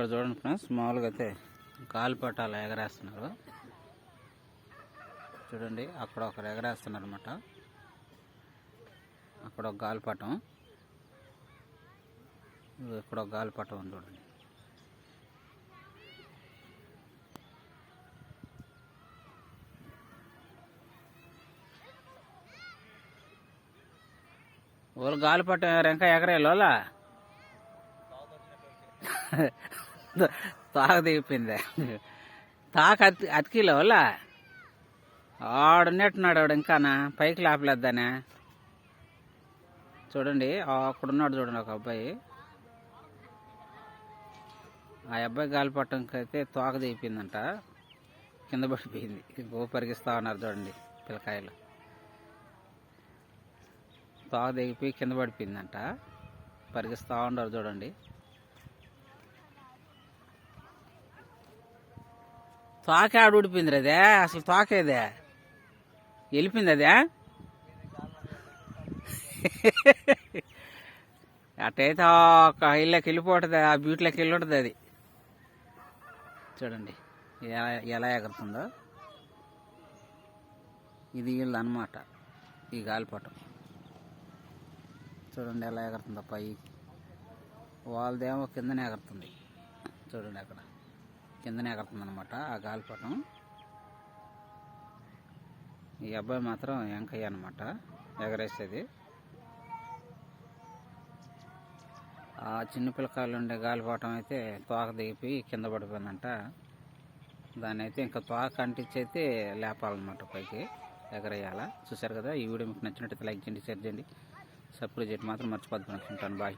ఇక్కడ చూడండి ఫ్రెండ్స్ మామూలుగా అయితే గాలిపటాలు ఎగరేస్తున్నారు. చూడండి అక్కడ ఒకరు ఎగరేస్తున్నారు అనమాట అక్కడ ఒక గాలిపటం ఇక్కడ ఒక గాలిపటం ఉంది చూడండి. వాళ్ళు గాలిపటం ఇంకా ఎగరేలోలా తాక దిగిపోయింది తాక అతి అతికిలో వల్ల? ఆడున్నట్టున్నాడు ఆవిడ ఇంకానా? పైకి లేపలేద్దానే? చూడండి అక్కడున్నాడు చూడండి ఒక అబ్బాయి. ఆ అబ్బాయి గాలిపట్టంకైతే తోక దిగిపోయిందంట కింద పడిపోయింది. గో పరిగిస్తా ఉన్నారు చూడండి పిల్లకాయలు. తోక దిగిపోయి కింద పడిపోయిందంట. పరిగిస్తూ ఉన్నారు చూడండి. తోక ఆడ ఊడిపోయింది అదే. అసలు తోకేదే వెళ్ళిపోయింది అదే? అటైతే ఒక ఇళ్ళకి వెళ్ళిపోతుంది ఆ బ్యూటీలోకి వెళ్ళి ఉంటుంది అది. చూడండి ఎలా ఎలా ఎగురుతుందో. ఇది వీళ్ళు అనమాట ఈ గాలిపటం. చూడండి ఎలా ఎగురుతుందో పై వాళ్ళదేమో కిందనే ఎగురుతుంది. చూడండి అక్కడ. కిందనే ఎగురుతుంది అనమాట ఆ గాలిపటం. ఈ అబ్బాయి మాత్రం వెంకయ్య అనమాట ఎగరేసేది. ఆ చిన్న పిల్లకాయలు ఉండే గాలిపటం అయితే తోక దిగిపోయి కింద పడిపోయిందంట. దాన్ని అయితే ఇంకా తోక అంటించి అయితే లేపాలన్నమాట పైకి ఎగరేయాల. చూశారు కదా ఈ వీడియో మీకు నచ్చినట్టయితే లైక్ చేయండి షేర్ చేయండి. సబ్స్క్రైబ్ చేయడం మాత్రం మర్చిపోద్దు అనుకుంటాను బాయ్.